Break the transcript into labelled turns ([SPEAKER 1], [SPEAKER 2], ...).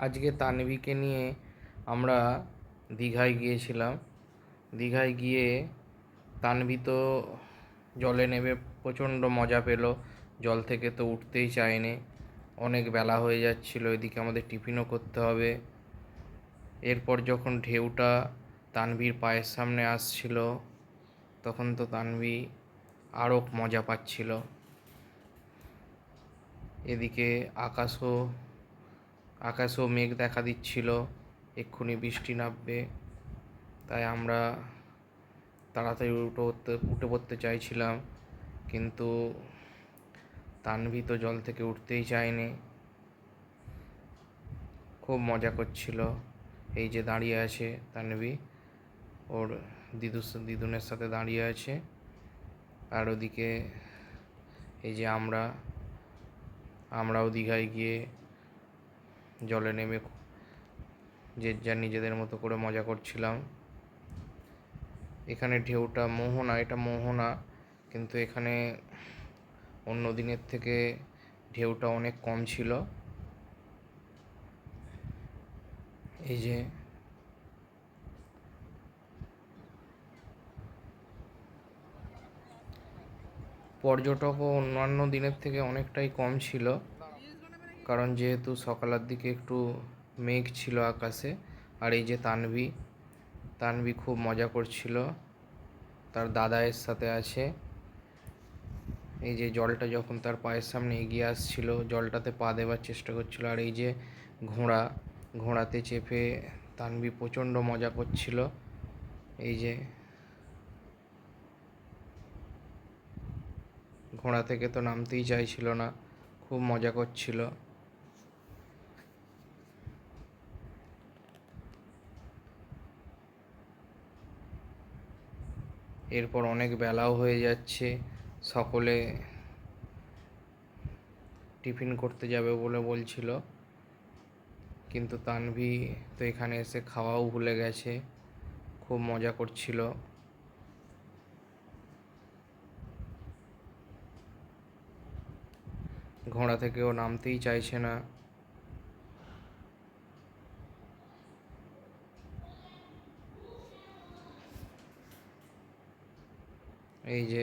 [SPEAKER 1] আজকে তানভীকে নিয়ে আমরা দীঘায় গিয়েছিলাম। দীঘায় গিয়ে তানভী তো জলে নেমে প্রচণ্ড মজা পেল। জল থেকে তো উঠতেই চায়নি। অনেক বেলা হয়ে যাচ্ছিল, এদিকে আমাদের টিফিনও করতে হবে। এরপর যখন ঢেউটা তানভীর পায়ের সামনে আসছিল, তখন তো তানভী আরও মজা পাচ্ছিল। এদিকে আকাশও আকাশেও মেঘ দেখা দিচ্ছিল, এক্ষুনি বৃষ্টি নামবে। তাই আমরা তাড়াতাড়ি উঠে পড়তে উঠে পড়তে চাইছিলাম, কিন্তু তানভি তো জল থেকে উঠতেই চায়নি। খুব মজা করছিল। এই যে দাঁড়িয়ে আছে তানভী, ওর দিদুর দিদুনের সাথে দাঁড়িয়ে আছে। আর ওদিকে এই যে আমরা, আমরাও দীঘায় গিয়ে জলে নেমে যে যার নিজেদের মতো করে মজা করছিলাম। এখানে ঢেউটা মোহনা, এটা মোহনা, কিন্তু এখানে অন্য দিনের থেকে ঢেউটা অনেক কম ছিল। এই যে পর্যটকও অন্যান্য দিনের থেকে অনেকটাই কম ছিল। কারণ যেহেতু সকালের দিকে একটু মেঘ ছিল আকাশে, আর এই যে তানভী তানভী খুব মজা করছিল। তার দাদা এর সাথে আছে। এই যে জলটা যখন তার পায়ের সামনে এগিয়ে আসছিল, জলটাতে পা দেওয়ার চেষ্টা করছিল, আর এই যে ঘোড়া, ঘোড়াতে চেপে তানভী প্রচণ্ড মজা করছিল। এই যে ঘোড়া থেকে তো নামতেই চাইছিল না, খুব মজা করছিল। এরপর অনেক বেলাও হয়ে যাচ্ছে। সকলে টিফিন করতে যাবে বলে বলছিল। কিন্তু তানভী তো এখানে এসে খাওয়াও ভুলে গেছে। খুব মজা করছিল। ঘোড়া থেকেও নামতেই চাইছে না। এই যে